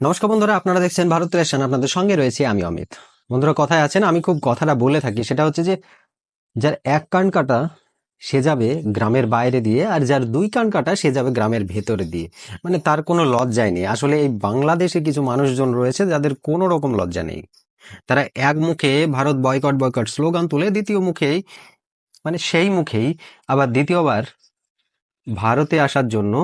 নমস্কার বন্ধুরা, আপনারা দেখছেন ভারত রেশন আপনাদের সঙ্গে রয়েছে আমি অমিত। বন্ধুরা, কথায় আছেন, আমি খুব কথাটা বলে থাকি, সেটা হচ্ছে যে, যার এক কান কাটা সে যাবে গ্রামের বাইরে দিয়ে, আর যার দুই কান কাটা সে যাবে গ্রামের ভেতরে দিয়ে। মানে তার কোনো লজ্জাই নেই। আসলে এই বাংলাদেশে কিছু মানুষজন রয়েছে, যাদের কোনো রকম লজ্জা নেই। তারা এক মুখে ভারত বয়কট বয়কট স্লোগান তুলে, দ্বিতীয় মুখেই মানে সেই মুখেই, আবার দ্বিতীয়বার ভারতে আসার জন্য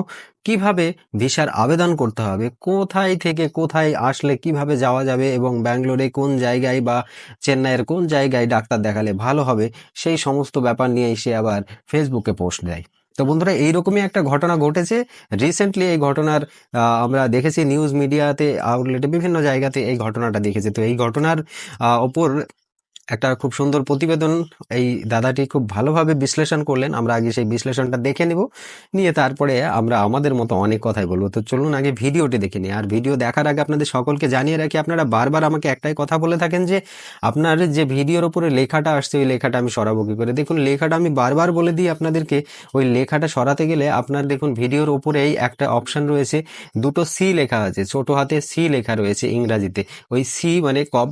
কীভাবে ভিসার আবেদন করতে হবে, কোথায় থেকে কোথায় আসলে কীভাবে যাওয়া যাবে এবং ব্যাঙ্গালোরে কোন জায়গায় বা চেন্নাইয়ের কোন জায়গায় ডাক্তার দেখালে ভালো হবে, সেই সমস্ত ব্যাপার নিয়ে সে আবার ফেসবুকে পোস্ট দেয়। তো বন্ধুরা, এইরকমই একটা ঘটনা ঘটেছে। রিসেন্টলি এই ঘটনার আমরা দেখেছি নিউজ মিডিয়াতে, আউটলেটে বিভিন্ন জায়গাতে এই ঘটনাটা দেখেছি। তো এই ঘটনার ওপর একটা খুব সুন্দর প্রতিবেদন এই দাদাটি খুব ভালোভাবে বিশ্লেষণ করলেন। আমরা আগে সেই বিশ্লেষণটা দেখে নিব। নিয়ে তারপরে আমরা আমাদের মতো অনেক কথাই বলব। তো চলুন আগে ভিডিওটি দেখে নিই। আর ভিডিও দেখার আগে আপনাদের সকলকে জানিয়ে রাখি, আপনারা বারবার আমাকে একটাই কথা বলে থাকেন যে, আপনার যে ভিডিওর উপরে লেখাটা আসছে, ওই লেখাটা আমি সরাবো কি করে? দেখুন, লেখাটা আমি বারবার বলে দিই আপনাদেরকে, ওই লেখাটা সরাতে গেলে আপনার দেখুন, ভিডিওর উপরেই একটা অপশান রয়েছে। দুটো সি লেখা আছে, ছোট হাতে সি লেখা রয়েছে ইংরাজিতে। ওই সি মানে কপ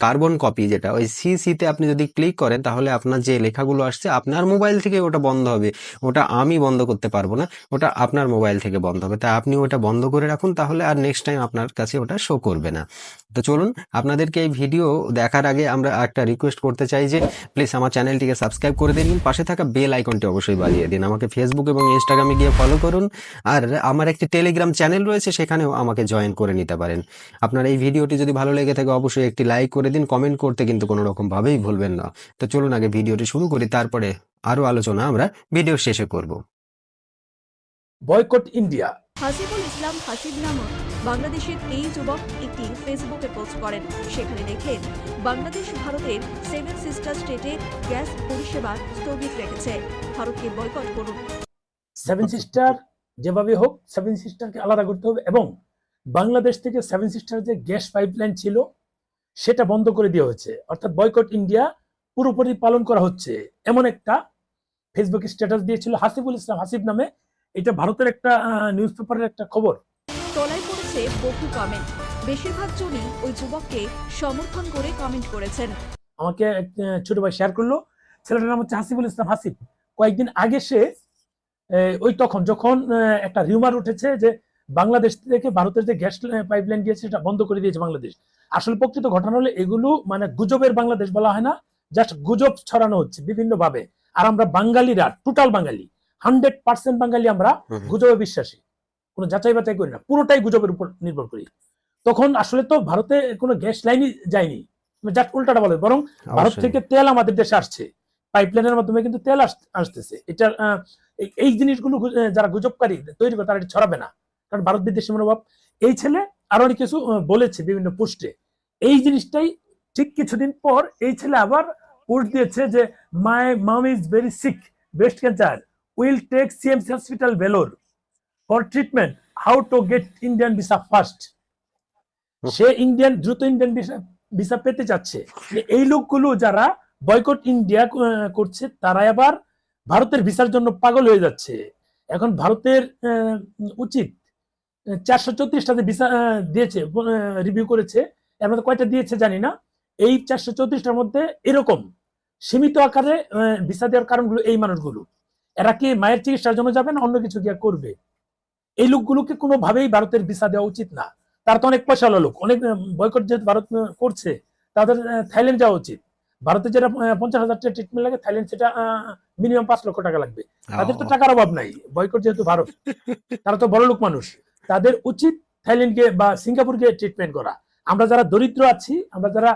কার্বন কপি যেটা, ওই সি সিতে আপনি যদি ক্লিক করেন, তাহলে আপনার যে লেখাগুলো আসছে, আপনার মোবাইল থেকে ওটা বন্ধ হবে। ওটা আমি বন্ধ করতে পারব না, ওটা আপনার মোবাইল থেকে বন্ধ হবে। তাই আপনি ওটা বন্ধ করে রাখুন, তাহলে আর নেক্সট টাইম আপনার কাছে ওটা শো করবে না। তো চলুন, আপনাদেরকে এই ভিডিও দেখার আগে আমরা একটা রিকোয়েস্ট করতে চাই যে প্লিজ আমার চ্যানেলটিকে সাবস্ক্রাইব করে দিন পাশে থাকা বেল আইকনটি অবশ্যই বাজিয়ে দিন। আমাকে ফেসবুক এবং ইনস্টাগ্রামে গিয়ে ফলো করুন। আর আমার একটি টেলিগ্রাম চ্যানেল রয়েছে, সেখানেও আমাকে জয়েন করে নিতে পারেন। আপনার এই ভিডিওটি যদি ভালো লেগে থাকে, অবশ্যই একটি লাইক করে দিন। কমেন্ট করতে কিন্তু কোনো রকম ভাবেই ভুলবেন না। তো চলুন আগে ভিডিওটি শুরু করি তারপরে আরও আলোচনা আমরা ভিডিও শেষে করব। Boycott India. হাসিবুল ইসলাম হাসিব নামক বাংলাদেশের এই যুবক একটি ফেসবুকে পোস্ট করেন। সেখানে লেখেন বাংলাদেশ ভারতের সেভেন সিস্টার স্টেটে গ্যাস পরিষেবা স্থগিত রেখেছে। ভারতকে বয়কট করুন। সেভেন সিস্টার যেভাবে হোক সেভেন সিস্টারকে আলাদা করতে হবে এবং বাংলাদেশ থেকে সেভেন সিস্টার যে গ্যাস পাইপলাইন ছিল সেটা বন্ধ করে দেওয়া হয়েছে। অর্থাৎ বয়কট ইন্ডিয়া পুরোপুরি পালন করা হচ্ছে। এমন একটা ফেসবুক স্ট্যাটাস দিয়েছিল হাসিবুল ইসলাম। হাসিব নামে এটা ভারতের একটা নিউজ পেপারের একটা খবর। তলায় পড়েছে বহু কমেন্ট বেশিরভাগ জনই ওই যুবককে সমর্থন করে কমেন্ট করেছেন। আমাকে ছোট ভাই শেয়ার করল। ছেলেটার নাম হচ্ছে হাসিবুল ইসলাম। হাসিব কয়েকদিন আগে সে ওই তখন যখন একটা রিউমার উঠেছে যে বাংলাদেশ থেকে ভারতের যে গ্যাস পাইপলাইন দিয়েছে সেটা বন্ধ করে দিয়েছে বাংলাদেশ। আসলে প্রকৃত ঘটনা হলে এগুলো মানে গুজবের বাংলাদেশ বলা হয় না জাস্ট গুজব ছড়ানো হচ্ছে বিভিন্ন ভাবে আর আমরা বাঙালিরা total Bangali hundred percent Bangali আমরা গুজবে বিশ্বাসী। কোনো যাচাই বাছাই করি না পুরোটাই গুজবের উপর নির্ভর করি। তখন আসলে তো ভারতে কোনো গ্যাস লাইনই যায়নি। জাস্ট উল্টাটা বলে বরং ভারত থেকে তেল আমাদের দেশে আসছে। পাইপলাইনের মাধ্যমে কিন্তু তেল আস- আসতেছে। এটা আহ, এই- জিনিসগুলো যারা গুজবকারী তৈরি করে তারা এটা ছড়াবে না। কারণ ভারত বিদ্বেষী মনোভাব। এই ছেলে আরও অনেক কিছু বলেছে বিভিন্ন পোস্টে এই জিনিসটাই ঠিক কিছুদিন পর এই ছেলে আবার পোস্ট দিয়েছে যে my mum is very sick breast cancer will take CMC hospital Vellore for treatment how to get Indian visa first say Indian দ্রুত ইন্ডিয়ান ভিসা ভিসা পেতে চাচ্ছে। এই লোকগুলো যারা বয়কট ইন্ডিয়া করছে তারা আবার ভারতের ভিসার জন্য পাগল হয়ে যাচ্ছে। এখন ভারতের উচিত চারশো চৌত্রিশটাতে ভিসা আহ, দিয়েছে রিভিউ করেছে এর মধ্যে কয়টা দিয়েছে জানি না এই চারশো চৌত্রিশটার মধ্যে এরকম সীমিত আকারে ভিসা দেওয়ার কারণগুলো এই মানুষগুলো। এরা কি মায়ের চিকিৎসার জন্য যাবে না অন্য কিছু গিয়া করবে? এই লোকগুলোকে কোনোভাবেই ভারতের ভিসা দেওয়া উচিত না। তারা তো অনেক পয়সাওয়ালা লোক অনেক বয়কট যেহেতু ভারত করছে তাদের থাইল্যান্ড যাওয়া উচিত। ভারতে যেটা পঞ্চাশ হাজার টাকা ট্রিটমেন্ট লাগে থাইল্যান্ড সেটা মিনিমাম পাঁচ লক্ষ টাকা লাগবে। তাদের তো টাকার অভাব নাই বয়কট যেহেতু ভারত তারা তো বড় লোক মানুষ। তাদের উচিত থাইল্যান্ডকে বা সিঙ্গাপুরকে ট্রিটমেন্ট করা। আমরা যারা দরিদ্র আছি আমরা যারা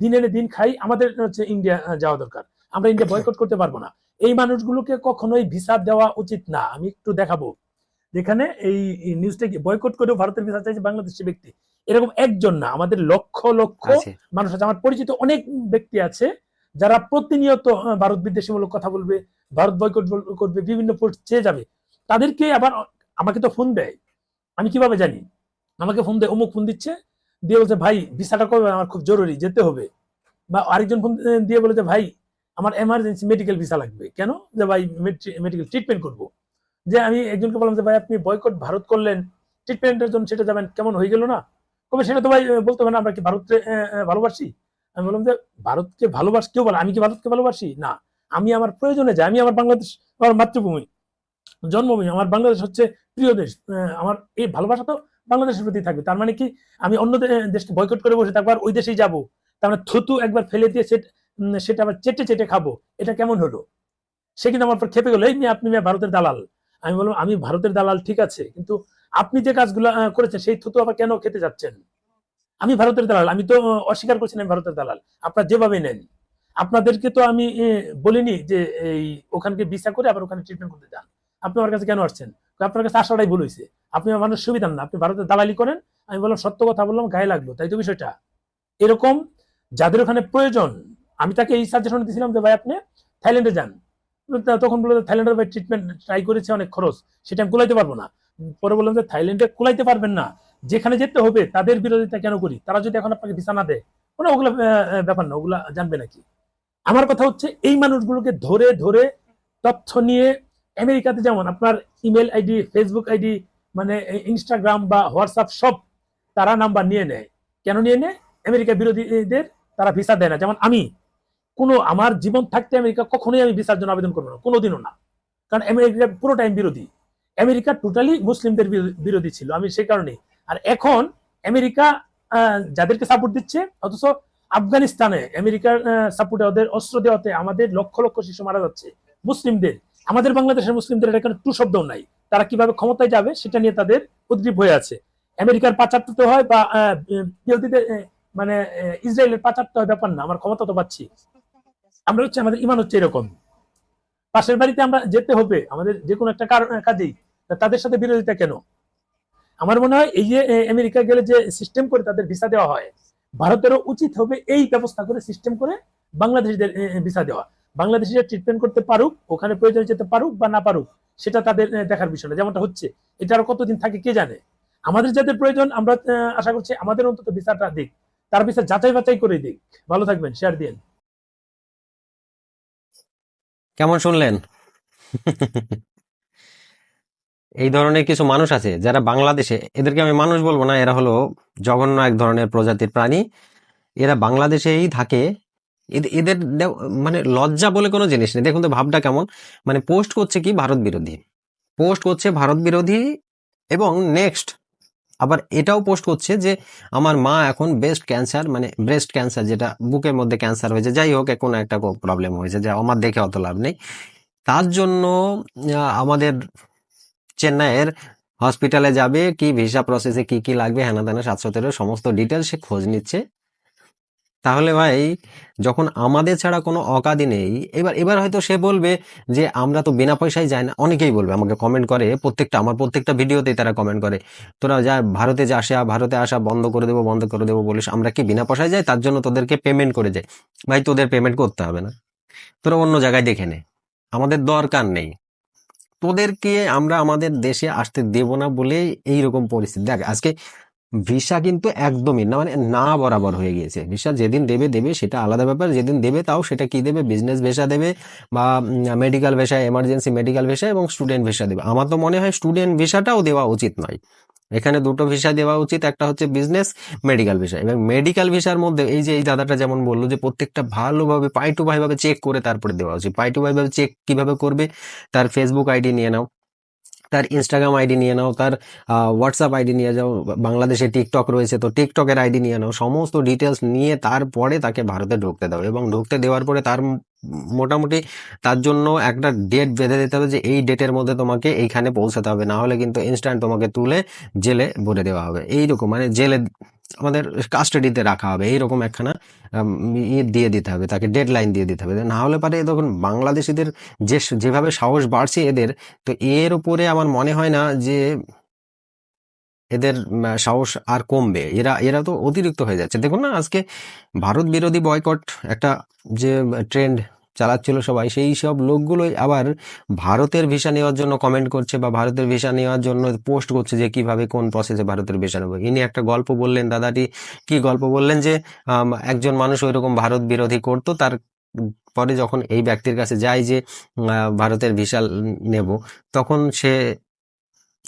দিন এনে দিন খাই আমাদের হচ্ছে ইন্ডিয়া যাওয়া দরকার। আমরা ইন্ডিয়া বয়কট করতে পারব না। এই মানুষগুলোকে কখনোই ভিসা দেওয়া উচিত না। আমি একটু দেখাবো। যেখানে এই নিউজটা বয়কট করেও ভারতের ভিসা চাইছে বাংলাদেশি ব্যক্তি। এরকম একজন না। আমাদের লক্ষ লক্ষ মানুষ আছে। আমার পরিচিত অনেক ব্যক্তি আছে যারা প্রতিনিয়ত ভারত বিদ্বেষীমূলক কথা বলবে ভারত বয়কট করবে বিভিন্ন পোস্ট চেয়ে যাবে। তাদেরকে আবার আমাকে তো ফোন দেয়। আমি কীভাবে জানি? আমাকে ফোন দেয় অমুক ফোন দিচ্ছে, দিয়ে বলছে, ভাই, ভিসাটা কবে আমার খুব জরুরি, যেতে হবে। বা আরেকজন ফোন দিয়ে বলে যে ভাই, আমার এমার্জেন্সি মেডিকেল ভিসা লাগবে। কেন? যে, ভাই মেডিকেল ট্রিটমেন্ট করব। যে, আমি একজনকে বললাম যে, ভাই, আপনি বয়কট ভারত করলেন ট্রিটমেন্টের জন্য সেটা যাবেন, কেমন হয়ে গেল না? তবে সেটা তো ভাই বলতে হবে না, আমরা কি ভারতকে ভালোবাসি? আমি বললাম যে, ভারতকে ভালোবাস, কেউ বলে, আমি কি ভারতকে ভালোবাসি? না, আমি আমার প্রয়োজনে যাই, আমি আমার বাংলাদেশ, আমার মাতৃভূমি। জন্মভূমি, আমার বাংলাদেশ হচ্ছে প্রিয় দেশ। আমার এই ভালোবাসা তো বাংলাদেশের প্রতি থাকবে। তার মানে কি, আমি অন্য দেশকে বয়কট করে বসে আর ওই দেশেই যাব। তার মানে থুতু একবার ফেলে দিয়ে সেট- আবার চেটে চেটে খাব। এটা কেমন হলো? সে কিন্তু আমার উপর খেপে গেলো, এই মেয়ে, আপনি মেয়ে ভারতের দালাল। আমি বললাম, আমি ভারতের দালাল, ঠিক আছে। কিন্তু আপনি যে কাজগুলো করেছেন, সেই থুতু আবার কেন খেতে যাচ্ছেন? আমি ভারতের দালাল। আমি তো অস্বীকার করছি না ভারতের দালাল। আপনার যেভাবে নেন। আপনাদেরকে তো আমি বলিনি যে এই ওখানকে ভিসা করে আবার ওখানে ট্রিটমেন্ট করতে যান। আপনি আমার কাছে কেন আসছেন? আপনার কাছে আসাটাই ভুল হয়েছে আপনি আমার মানুষ সুবিধা না। আপনি ভারতের দালালি করেন, আমি বললাম, সত্য কথা বললাম, গায়ে লাগল। তাই তো বিষয়টা। এরকম যাদের ওখানে প্রয়োজন, আমি তাকে এই সাজেশন দিয়েছিলাম যে, ভাই, আপনি থাইল্যান্ডে যান। তখন বলল থাইল্যান্ডের ভাই ট্রিটমেন্ট ট্রাই করেছে, অনেক খরচ। সেটা আমি কুলাইতে পারব না। পরে বললাম যে, থাইল্যান্ডে কুলাইতে পারবেন না। যেখানে যেতে হবে, তাদের বিরোধিতা কেন করি? তারা যদি এখন আপনাকে ভিসা না দেয়? কোনো ওগুলো ব্যাপার না, ওগুলা জানবে নাকি। আমার কথা হচ্ছে, এই মানুষগুলোকে ধরে ধরে তথ্য নিয়ে আমেরিকাতে যেমন আপনার ইমেল আইডি, ফেসবুক আইডি মানে ইনস্টাগ্রাম বা হোয়াটসঅ্যাপ সব তারা নাম্বার নিয়ে নেয়। কেন নিয়ে নেয়? আমেরিকা বিরোধীদের তারা ভিসা দেয় না। যেমন আমি, কোনো আমার জীবন থাকতে আমেরিকা কখনোই আমি ভিসার জন্য আবেদন করব না, কোনোদিনও না। কারণ আমেরিকা পুরো টাইম বিরোধী। আমেরিকা টোটালি মুসলিমদের বিরোধী ছিল, আমি সেই কারণে আর এখন আমেরিকা যাদেরকে সাপোর্ট দিচ্ছে, অথচ আফগানিস্তানে আমেরিকার সাপোর্টে ওদের অস্ত্র দেওয়াতে আমাদের লক্ষ লক্ষ শিশু মারা যাচ্ছে, মুসলিমদের। আমাদের বাংলাদেশের মুসলিমদের এটা কোনো টু শব্দও নাই। তারা কীভাবে ক্ষমতায় যাবে সেটা নিয়ে তাদের উদ্গ্রীব হয়ে আছে। আমেরিকার পাচারতে হয় বা আহ, মানে ইসরায়েলের পাচারতে হয় ব্যাপার না আমার ক্ষমতা তো পাচ্ছি। আমরা হচ্ছে আমাদের ইমান হচ্ছে এরকম। পাশের বাড়িতে আমরা যেতে হবে আমাদের যে কোনো একটা কারণ কাজেই। তাদের সাথে বিরোধিতা কেন? আমার মনে হয় এই যে আমেরিকা গেলে যে সিস্টেম করে তাদের ভিসা দেওয়া হয় ভারতেরও উচিত হবে এই ব্যবস্থা করে সিস্টেম করে বাংলাদেশিদের ভিসা দেওয়া। বাংলাদেশিরা ট্রিটমেন্ট করতে পারুক, ওখানে প্রয়োজনে যেতে পারুক বা না পারুক, সেটা তাদের দেখার বিষয় না। যেমনটা হচ্ছে, এটা আরও কতদিন থাকে কে জানে? আমাদের যাদের প্রয়োজন, আমরা আশা করছি আমাদের অন্তত বিচারটা দিক। তার ভিসা যাচাই বাছাই করে দিক। ভালো থাকবেন শেয়ার দিন কেমন শুনলেন? এই ধরনের কিছু মানুষ আছে যারা বাংলাদেশে, এদেরকে আমি মানুষ বলব না, এরা হলো জঘন্য এক ধরনের প্রজাতির প্রাণী। এরা বাংলাদেশেই থাকে এদের মানে লজ্জা বলে কোনো জিনিস নেই। দেখুন তো ভাবটা কেমন। মানে পোস্ট করছে কি ভারত বিরোধী। পোস্ট করছে ভারত বিরোধী এবং নেক্সট আবার এটাও পোস্ট করছে যে আমার মা এখন বেস্ট ক্যান্সার মানে ব্রেস্ট ক্যান্সার যেটা বুকের মধ্যে ক্যান্সার হয়েছে, যাই হোক কোনো একটা প্রবলেম হয়েছে যে আমার দেখে অত লাভ নেই। তার জন্য আমাদের চেন্নাইয়ের হসপিটালে যাবে, কি ভিসা প্রসেসে কি কি লাগবে হ্যানা ত্যানা সাতশো তেরো, সমস্ত ডিটেলস সে খোঁজ নিচ্ছে। তাহলে ভাই, যখন আমাদের ছাড়া কোনো অকাদি নেই, এবার এবার হয়তো সে বলবে যে, আমরা তো বিনা পয়সায় যাই না। অনেকেই বলবে, আমাকে কমেন্ট করে প্রত্যেকটা, আমার প্রত্যেকটা ভিডিওতেই তারা কমেন্ট করে। তোরা যা, ভারতে যা আসা, ভারতে আসা, বন্ধ করে দেবো, বন্ধ করে দেবো বলিস, আমরা কি বিনা পয়সায় যাই? তার জন্য তোদেরকে পেমেন্ট করে যাই। ভাই, তোদের পেমেন্ট করতে হবে না। তোরা অন্য জায়গায় দেখে নে। আমাদের দরকার নেই। তোদেরকে আমরা আমাদের দেশে আসতে দেব না বলে এইরকম পরিস্থিতি। দেখ, আজকে ভিসা কিন্তু একদমই না মানে না বরাবর হয়ে গিয়েছে। ভিসা যেদিন দেবে দেবে, সেটা আলাদা ব্যাপার। যেদিন দেবে তাও সেটা কি দেবে? বিজনেস ভিসা দেবে বা medical visa emergency medical visa এবং স্টুডেন্ট ভিসা দেবে। আমার তো মনে হয় স্টুডেন্ট ভিসাটাও দেওয়া উচিত নয়। এখানে দুটো ভিসা দেওয়া উচিত, একটা হচ্ছে বিজনেস মেডিকেল ভিসা এবং মেডিকেল ভিসার মধ্যে এই যে, এই দাদাটা যেমন বলল যে, প্রত্যেকটা ভালোভাবে, পাই টু পাই ভাবে চেক করে তারপরে দেওয়া উচিত। পাই টু পাই ভাবে চেক কীভাবে করবে, তার ফেসবুক আইডি নিয়ে নাও। তার ইনস্টাগ্রাম আইডি নিয়ে নাও, তার হোয়াটসঅ্যাপ আইডি নিয়ে যাও, বাংলাদেশে টিকটক রয়েছে, তো টিকটকের আইডি নিয়ে নাও, সমস্ত ডিটেলস নিয়ে তারপরে তাকে ভারতে ঢুকতে দাও এবং ঢুকতে দেওয়ার পরে তার মোটামুটি তার জন্য একটা ডেট বেঁধে দিতে হবে যে এই ডেটের মধ্যে তোমাকে এইখানে পৌঁছাতে হবে। না হলে কিন্তু ইনস্ট্যান্ট তোমাকে তুলে জেলে ভরে দেওয়া হবে। এইরকম মানে জেলে আমাদের কাস্টাডিতে রাখা হবে। এইরকম একখানা ইয়ে দিয়ে দিতে হবে, তাকে ডেড লাইন দিয়ে দিতে হবে। না হলে পারে তখন বাংলাদেশিদের যে যেভাবে সাহস বাড়ছে এদের, তো এর উপরে আমার মনে হয় না যে এদের সাহস আর কমবে। এরা এরা তো অতিরিক্ত হয়ে যাচ্ছে। দেখুন না, আজকে ভারত বিরোধী বয়কট একটা যে ট্রেন্ড চালাচ্ছিল সবাই। সেই সব লোকগুলোই আবার ভারতের ভিসা নেওয়ার জন্য কমেন্ট করছে বা ভারতের ভিসা নেওয়ার জন্য পোস্ট করছে যে কীভাবে কোন প্রসেসে ভারতের ভিসা নেব। ইনি একটা গল্প বললেন, দাদাটি কি গল্প বললেন যে একজন মানুষ ওইরকম ভারত বিরোধী করতো, তার পরে যখন এই ব্যক্তির কাছে যায় যে ভারতের ভিসা নেব, তখন সে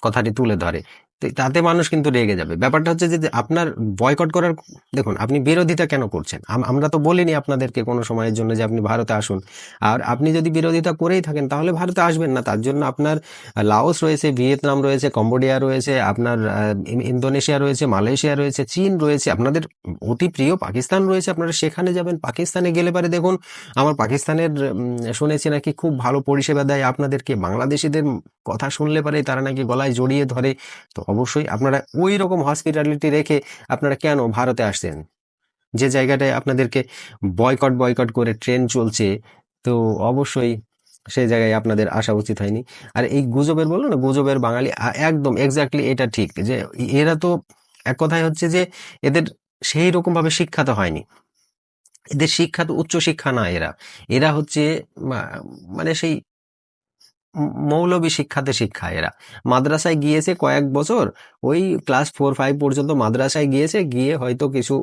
কথাটি তুলে ধরে। তাতে মানুষ কিন্তু রেগে যাবে। ব্যাপারটা হচ্ছে যে আপনার বয়কট করার, দেখুন, আপনি বিরোধিতা কেন করছেন? আমরা তো বলিনি আপনাদেরকে কোনো সময়ের জন্য যে আপনি ভারতে আসুন। আর আপনি যদি বিরোধিতা করেই থাকেন, তাহলে ভারতে আসবেন না। তার জন্য আপনার লাওস রয়েছে, ভিয়েতনাম রয়েছে, কম্বোডিয়া রয়েছে, আপনার ইন্দোনেশিয়া রয়েছে, মালয়েশিয়া রয়েছে, চীন রয়েছে, আপনাদের অতি প্রিয় পাকিস্তান রয়েছে, আপনারা সেখানে যাবেন। পাকিস্তানে গেলে পারে দেখুন, আমার পাকিস্তানের শুনেছি নাকি খুব ভালো পরিষেবা দেয় আপনাদেরকে। বাংলাদেশিদের কথা শুনলে পারে তারা নাকি গলায় জড়িয়ে ধরে। তো অবশ্যই আপনারা ওই রকম হসপিটালিটি রেখে আপনারা কেন ভারতে আসছেন? যে জায়গাটায় আপনাদেরকে বয়কট বয়কট করে ট্রেন চলছে, তো অবশ্যই সেই জায়গায় আপনাদের আসা উচিত হয়নি। আর এই গুজবের বলল না, গুজবের বাঙালি একদম এক্স্যাক্টলি এটা ঠিক যে এরা তো এক কথায় হচ্ছে যে এদের সেই রকম ভাবে শিক্ষা তো হয়নি। এদের শিক্ষা তো উচ্চ শিক্ষা না এরা। এরা হচ্ছে মানে সেই মৌলবী শিক্ষাতে শিক্ষা এরা। মাদ্রাসায় গিয়েছে কয়েক বছর, ওই ক্লাস ফোর ফাইভ পর্যন্ত মাদ্রাসায় গিয়েছে, গিয়ে হয়তো কিছু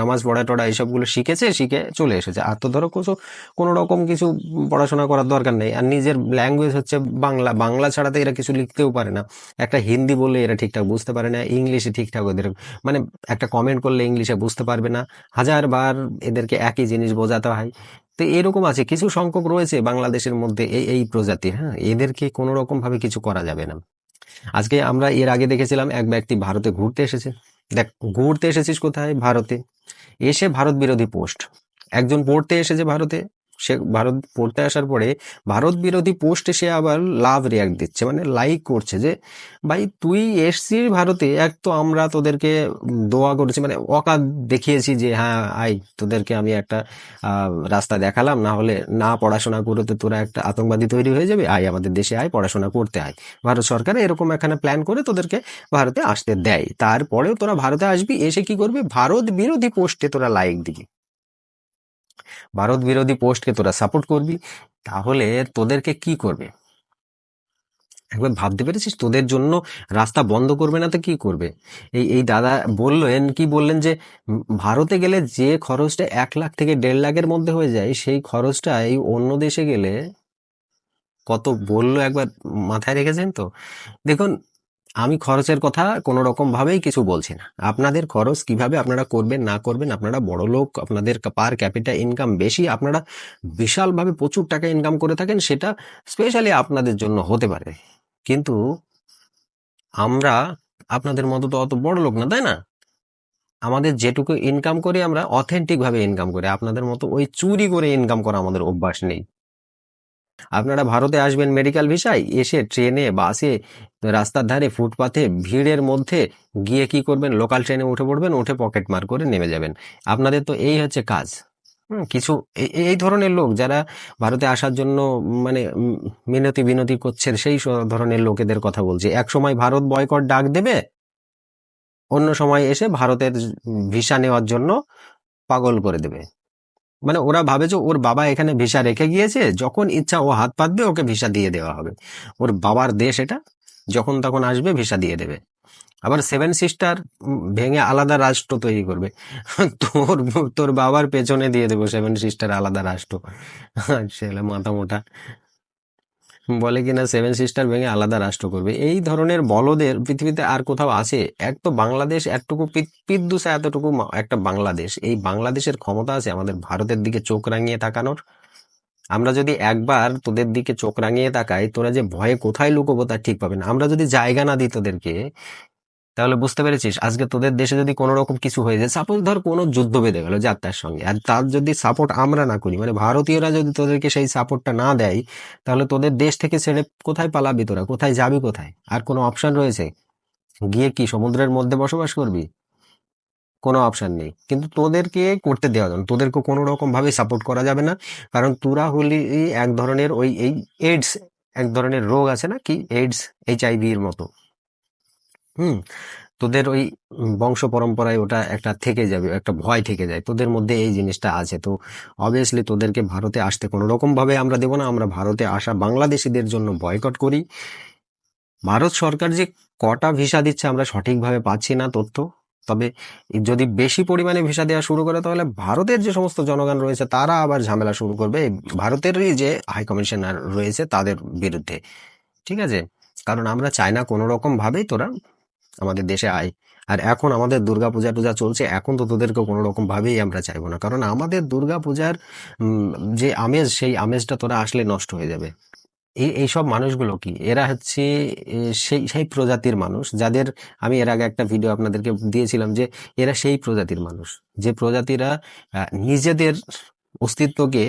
নামাজ পড়া টড়া এইসবগুলো শিখেছে, শিখে চলে এসেছে। আর তো ধরো কিছু কোনো রকম কিছু পড়াশোনা করার দরকার নেই। আর নিজের ল্যাঙ্গুয়েজ হচ্ছে বাংলা বাংলা ছাড়া তো এরা কিছু লিখতেও পারে না। একটা হিন্দি বললে এরা ঠিকঠাক বুঝতে পারে না, ইংলিশে ঠিকঠাক ওদের মানে একটা কমেন্ট করলে ইংলিশে বুঝতে পারবে না। হাজার বার এদেরকে একই জিনিস বোঝাতে হয়। তো এরকম আছে, কিছু সংখ্যক রয়েছে বাংলাদেশের মধ্যে এই এই প্রজাতির হ্যাঁ? এদেরকে কোনো রকম ভাবে কিছু করা যাবে না। আজকে আমরা এর আগে দেখেছিলাম এক ব্যক্তি ভারতে ঘুরতে এসেছে। দেখ, ঘুরতে এসেছিস কোথায়? ভারতে। এসে ভারত বিরোধী পোস্ট। একজন পড়তে এসেছে ভারতে সে ভারত পড়তে আসার পরে ভারত বিরোধী পোস্টে সে আবার লাভ রিয়াক্ট দিচ্ছে মানে লাইক করছে যে, ভাই, তুই এসছি ভারতে, এক তো আমরা তোদেরকে দোয়া করেছি মানে অকাত দেখিয়েছি যে হ্যাঁ আই তোদেরকে আমি একটা রাস্তা দেখালাম, না হলে না পড়াশোনা করে তো তোরা একটা আতঙ্কবাদী তৈরি হয়ে যাবে, আয়, আমাদের দেশে আয়, পড়াশোনা করতে আয়। ভারত সরকার এরকম এখানে প্ল্যান করে তোদেরকে ভারতে আসতে দেয়। তারপরেও তোরা ভারতে আসবি, এসে কি করবি? ভারত বিরোধী পোস্টে তোরা লাইক দিবি। ভারত বিরোধী পোস্টকে তোরা সাপোর্ট করবি, তাহলে তোদেরকে কি করবে? একবার ভাবতে পেরেছিস? তোদের জন্য রাস্তা বন্ধ করবে না তো কি করবে? এই এই দাদা বললেন, কি বললেন যে, ভারতে গেলে যে খরচটা এক লাখ থেকে দেড় লাখের মধ্যে হয়ে যায়, সেই খরচটা এই অন্য দেশে গেলে কত বলল একবার মাথায় রেখেছেন তো? দেখুন আমি খরচের কথা কোনো রকম ভাবেই কিছু বলছি না। আপনাদের খরচ কীভাবে আপনারা করবেন, না করবেন, আপনারা বড় লোক, আপনাদের পার ক্যাপিটা ইনকাম বেশি, আপনারা বিশালভাবে প্রচুর টাকা ইনকাম করে থাকেন, সেটা স্পেশালি আপনাদের জন্য হতে পারে। কিন্তু আমরা, আপনাদের মতো তো অত বড় লোক না, তাই না? আমাদের যেটুকু ইনকাম করি আমরা অথেন্টিক ভাবে ইনকাম করি। আপনাদের মতো ওই চুরি করে ইনকাম করা আমাদের অভ্যাস নেই। আপনারা ভারতে আসবেন মেডিকেল ভিসায়, এসে ট্রেনে বাসে রাস্তার ধারে ফুটপাথে ভিড়ের মধ্যে গিয়ে কি করবেন? লোকাল ট্রেনে উঠে পড়বেন, উঠে পকেট মার করে নেমে যাবেন। আপনাদের তো এই হচ্ছে কাজ। কিছু এই ধরনের লোক যারা ভারতে আসার জন্য মানে মিনতি বিনতি করছে সেই ধরনের লোকেদের কথা বলছি। এক সময় ভারত বয়কট ডাক দেবে, অন্য সময় এসে ভারতের ভিসা নেওয়ার জন্য পাগল করে দেবে। মানে ওরা ভাবে যে ওর বাবা এখানে ভিসা রেখে গিয়েছে, যখন ইচ্ছা ও হাত পাতবে ওকে ভিসা দিয়ে দেওয়া হবে। ওর বাবার দেশ এটা, যখন তখন আসবে ভিসা দিয়ে দেবে। আবার সেভেন সিস্টার ভেঙে আলাদা রাষ্ট্র তৈরি করবে। তোর তোর বাবার পেছনে দিয়ে দেবো সেভেন সিস্টার আলাদা রাষ্ট্র। ছেলে মাথা মোটা। বলে কিনা সেভেন সিস্টার ভেঙে আলাদা রাষ্ট্র করবে। এই ধরনের বলদের পৃথিবীতে আর কোথাও আছে? এক তো বাংলাদেশ, একটুকু পিদ্দুসা এতটুকু একটা বাংলাদেশ। এই বাংলাদেশের ক্ষমতা আছে আমাদের ভারতের দিকে চোখ রাঙিয়ে তাকানোর। আমরা যদি একবার তোদের দিকে চোখ রাঙিয়ে তাকাই, তোরা যে ভয়ে কোথায় লুকোবো তা ঠিক পাবে না। আমরা যদি জায়গা না দিই তোদেরকে তাহলে বুঝতে পেরেছিস? আজকে তোদের দেশে যদি কোনো রকম কিছু হয়ে যায় সাপোজ ধর কোনো যুদ্ধ বেঁধে গেল যাত্রার সঙ্গে, আর তার যদি সাপোর্ট আমরা না করি মানে ভারতীয়রা যদি তোদেরকে সেই সাপোর্টটা না দেয়, তাহলে তোদের দেশ থেকে ছেড়ে কোথায় পালাবি তোরা? কোথায় যাবি কোথায়? আর কোনো অপশন রয়েছে? গিয়ে কি সমুদ্রের মধ্যে বসবাস করবি? কোনো অপশান নেই। কিন্তু তোদেরকে করতে দেওয়া যাবে তোদেরকে কোনো রকম ভাবে সাপোর্ট করা যাবে না। কারণ তোরা হলি এক ধরনের ওই, এই এইডস এক ধরনের রোগ আছে না কি? এইডস এইচ এর মতো। হুম, তোদের ওই বংশ পরম্পরায় ওটা একটা থেকে যাবে, একটা ভয় থেকে যায়। তোদের মধ্যে এই জিনিসটা আছে। তো অবভিয়াসলি তোদেরকে ভারতে আসতে কোনো রকম ভাবে আমরা দেবো না। আমরা ভারতে আসা বাংলাদেশিদের জন্য বয়কট করি। ভারত সরকার যে কটা ভিসা দিচ্ছে আমরা সঠিকভাবে পাচ্ছি না তথ্য। তবে যদি বেশি পরিমাণে ভিসা দেওয়া শুরু করে তাহলে ভারতের যে সমস্ত জনগণ রয়েছে তারা আবার ঝামেলা শুরু করবে। ভারতেরই যে হাই কমিশনার রয়েছে তাদের বিরুদ্ধে। ঠিক আছে? কারণ আমরা চাই না কোনো রকম ভাবেই তোরা আমাদের দেশে আয়। আর এখন আমাদের দুর্গা পূজা টুজা চলছে, এখন তো তোদেরকে কোনো রকম ভাবেই আমরা চাইব না। কারণ আমাদের দুর্গা পূজার যে আমেজ, সেই আমেজটা তোরা আসলে নষ্ট হয়ে যাবে। এই এইসব মানুষগুলো কি? এরা হচ্ছে সেই সেই প্রজাতির মানুষ যাদের, আমি এর আগে একটা ভিডিও আপনাদেরকে দিয়েছিলাম যে এরা সেই প্রজাতির মানুষ। যে প্রজাতিরা নিজেদের অস্তিত্বকে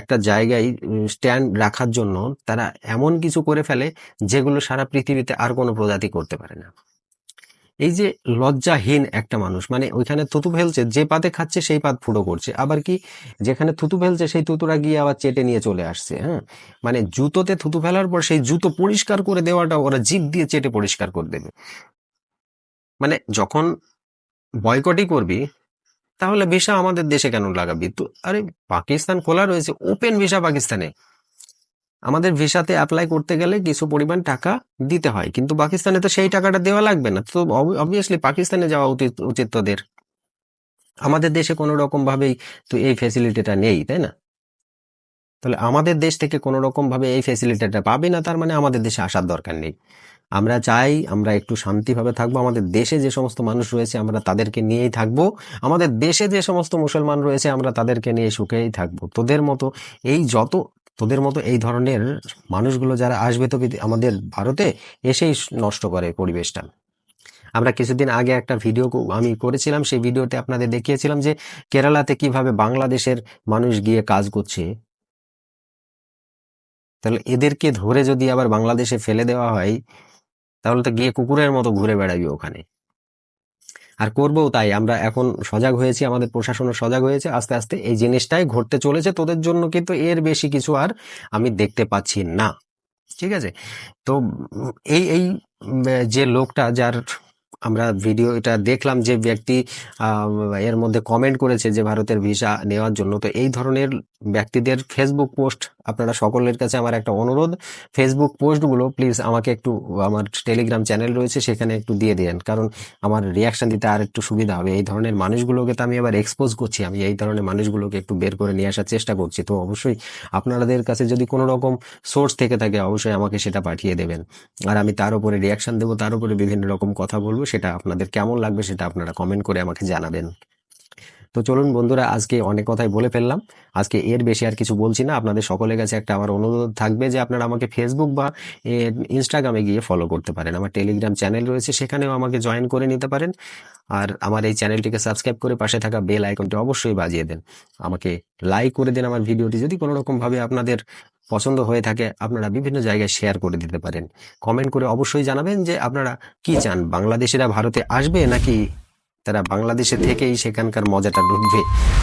একটা জায়গায় স্ট্যান্ড রাখার জন্য তারা এমন কিছু করে ফেলে যেগুলো সারা পৃথিবীতে আর কোনো প্রজাতি করতে পারে না। এই যে লজ্জাহীন একটা মানুষ মানে ওইখানে থুতু ফেলছে, যে পাতে খাচ্ছে সেই পাত ফুটো করছে। আবার কি, যেখানে থুতু ফেলছে সেই থুতুরা গিয়ে আবার চেটে নিয়ে চলে আসছে হ্যাঁ? মানে জুতোতে থুতু ফেলার পর সেই জুতো পরিষ্কার করে দেওয়াটা ওরা জিভ দিয়ে চেটে পরিষ্কার করে দেবে। মানে যখন বয়কটই করবি, তাহলে ভিসা আমাদের দেশে কেন লাগাবি? তো আরে পাকিস্তান খোলা রয়েছে, ওপেন ভিসা পাকিস্তানে। আমাদের ভিসাতে অ্যাপ্লাই করতে গেলে কিছু পরিমাণ টাকা দিতে হয়। কিন্তু পাকিস্তানে তো সেই টাকাটা দেওয়া লাগবে না। তো অবভিয়াসলি পাকিস্তানে যাওয়া উচিত উচিত তোদের। আমাদের দেশে কোনো রকম ভাবেই তো এই ফেসিলিটিটা নেই, তাই না? তাহলে আমাদের দেশ থেকে কোনো রকম ভাবে এই ফেসিলিটিটা পাবে না, তার মানে আমাদের দেশে আসার দরকার নেই। আমরা চাই আমরা একটু শান্তিভাবে থাকব। আমাদের দেশে যে সমস্ত মানুষ রয়েছে আমরা তাদেরকে নিয়েই থাকব। আমাদের দেশে যে সমস্ত মুসলমান রয়েছে আমরা তাদেরকে নিয়ে সুখেই থাকব। তোদের মতো এই যত তোদের মতো এই ধরনের মানুষগুলো যারা আসবে তো আমাদের ভারতে, এসেই নষ্ট করে পরিবেশটা। আমরা কিছুদিন আগে একটা ভিডিও আমি করেছিলাম, সেই ভিডিওতে আপনাদের দেখিয়েছিলাম যে কেরালাতে কীভাবে বাংলাদেশের মানুষ গিয়ে কাজ করছে। তাহলে এদেরকে ধরে যদি আবার বাংলাদেশে ফেলে দেওয়া হয়, তাহলে তো গিয়ে কুকুরের মতো ঘুরে বেড়াবি ওখানে। আর করব তাই। আমরা এখন সজাগ হয়েছি, আমাদের প্রশাসনও সজাগ হয়েছে। আস্তে আস্তে এই জিনিসটাই ঘটতে চলেছে। তোদের জন্য কিন্তু এর বেশি কিছু আর আমি দেখতে পাচ্ছি না। ঠিক আছে? তো এই এই যে লোকটা যার আমরা ভিডিও এটা দেখলাম যে ব্যক্তি এর মধ্যে কমেন্ট করেছে যে ভারতের ভিসা নেওয়ার জন্য। তো এই ধরনের ব্যক্তিদের ফেসবুক পোস্ট আপনারা সকলের কাছে আমার একটা অনুরোধ। ফেসবুক পোস্টগুলো প্লিজ আমাকে একটু, আমার টেলিগ্রাম চ্যানেল রয়েছে, সেখানে একটু দিয়ে দেন কারণ আমার রিয়াকশন দিতে আর একটু সুবিধা হবে। এই ধরনের মানুষগুলোকে তো আমি আবার এক্সপোজ করছি। আমি এই ধরনের মানুষগুলোকে একটু বের করে নিয়ে আসার চেষ্টা করছি। তো অবশ্যই আপনাদের কাছে যদি কোনো রকম সোর্স থেকে থাকে, অবশ্যই আমাকে সেটা পাঠিয়ে দেবেন। আর আমি তার উপরে রিয়াকশন দেবো, তার উপরে বিভিন্ন রকম কথা বলব, সেটা আপনাদের কেমন লাগবে সেটা আপনারা কমেন্ট করে আমাকে জানাবেন। তো চলুন বন্ধুরা, আজকে অনেক কথাই বলে ফেললাম। আজকে এর বেশি আর কিছু বলছি না। আপনাদের সকলের কাছে একটা আমার অনুরোধ থাকবে যে আপনারা আমাকে ফেসবুক বা ইনস্টাগ্রামে গিয়ে ফলো করতে পারেন। আমার টেলিগ্রাম চ্যানেল রয়েছে, সেখানেও আমাকে জয়েন করে নিতে পারেন। আর আমার এই চ্যানেলটিকে সাবস্ক্রাইব করে পাশে থাকা বেল আইকনটি অবশ্যই বাজিয়ে দেন। আমাকে লাইক করে দিন আমার ভিডিওটি যদি কোনো রকম ভাবে আপনাদের পছন্দ হয়ে থাকে, আপনারা বিভিন্ন জায়গায় শেয়ার করে দিতে পারেন। কমেন্ট করে অবশ্যই জানাবেন যে আপনারা কি চান? বাংলাদেশিরা ভারতে আসবে নাকি তারা বাংলাদেশে থেকেই সেখানকার মজাটা ঢুকবে।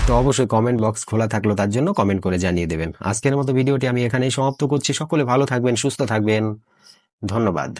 তো অবশ্যই কমেন্ট বক্স খোলা থাকল, তার জন্য কমেন্ট করে জানিয়ে দেবেন। আজকের মতো ভিডিওটি আমি এখানেই সমাপ্ত করছি। সকলে ভালো থাকবেন, সুস্থ থাকবেন। ধন্যবাদ।